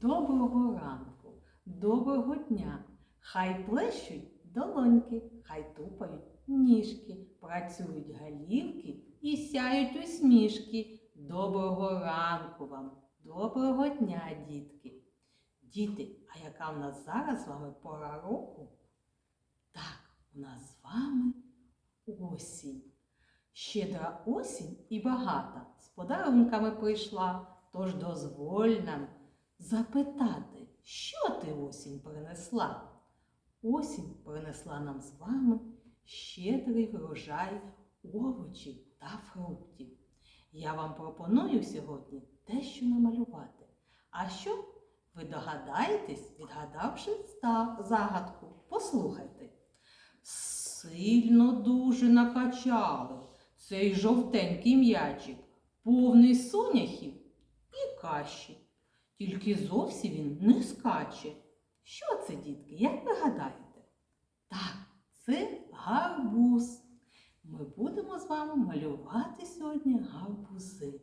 Доброго ранку, доброго дня. Хай плещуть долоньки, хай тупають ніжки, працюють галівки і сяють усмішки. Доброго ранку вам, доброго дня, дітки. Діти, а яка в нас зараз з вами пора року? Так, у нас з вами осінь. Щедра осінь і багата з подарунками прийшла, тож дозволь нам запитати, що ти осінь принесла? Осінь принесла нам з вами щедрий врожай овочів та фруктів. Я вам пропоную сьогодні дещо намалювати. А що ви догадаєтесь, відгадавши загадку? Послухайте. Сильно дуже накачали цей жовтенький м'ячик, повний соняхів і каші. Тільки зовсім він не скаче. Що це, дітки, як ви гадаєте? Так, це гарбуз. Ми будемо з вами малювати сьогодні гарбузи.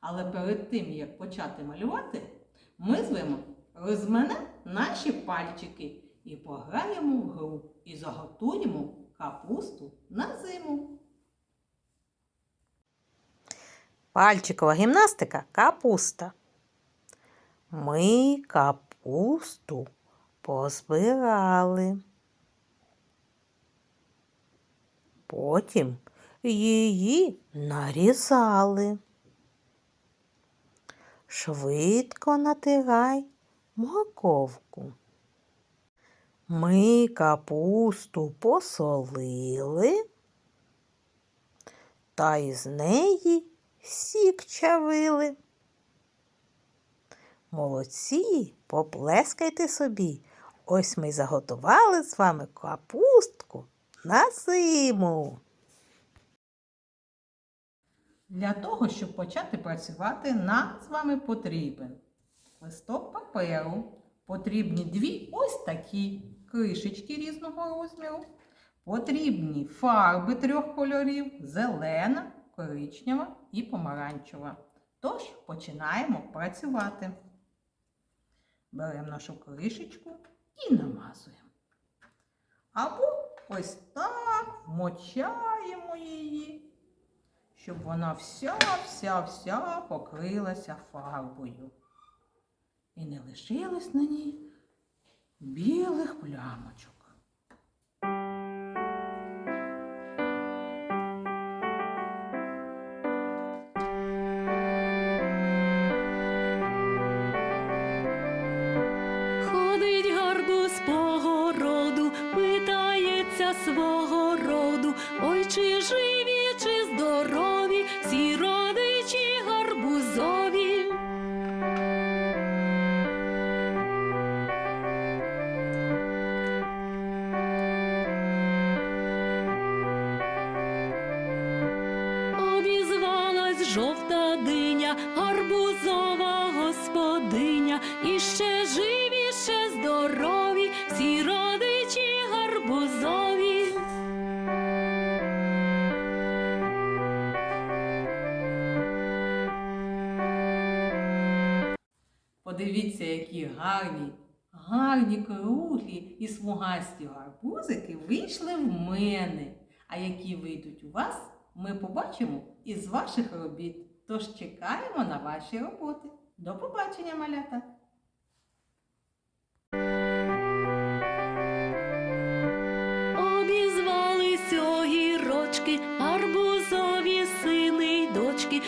Але перед тим, як почати малювати, ми з вами розменемо наші пальчики і пограємо в гру і заготуємо капусту на зиму. Пальчикова гімнастика капуста. Ми капусту позбирали. Потім її нарізали. Швидко натирай морковку. Ми капусту посолили та із неї сік чавили. Молодці, поплескайте собі. Ось ми заготували з вами капустку на зиму. Для того, щоб почати працювати, нам з вами потрібен листок паперу. Потрібні дві ось такі кришечки різного розміру. Потрібні фарби трьох кольорів: зелена, коричнева і помаранчева. Тож починаємо працювати. Беремо нашу кришечку і намазуємо. Або ось так вмочаємо її щоб вона вся-вся-вся покрилася фарбою. І не лишилось на ній білих плямочок. Свого роду. Ой, чи живі, чи здорові, всі родичі гарбузові. Обізвалась жовта диня, гарбузова господиня, і ще живі, ще здорові, всі родичі гарбузові. Подивіться, які гарні, гарні круглі і смугасті гарбузики вийшли в мене. А які вийдуть у вас, ми побачимо із ваших робіт. Тож чекаємо на ваші роботи. До побачення, малята! Обізвались огірочки, гарбузові сини й дочки,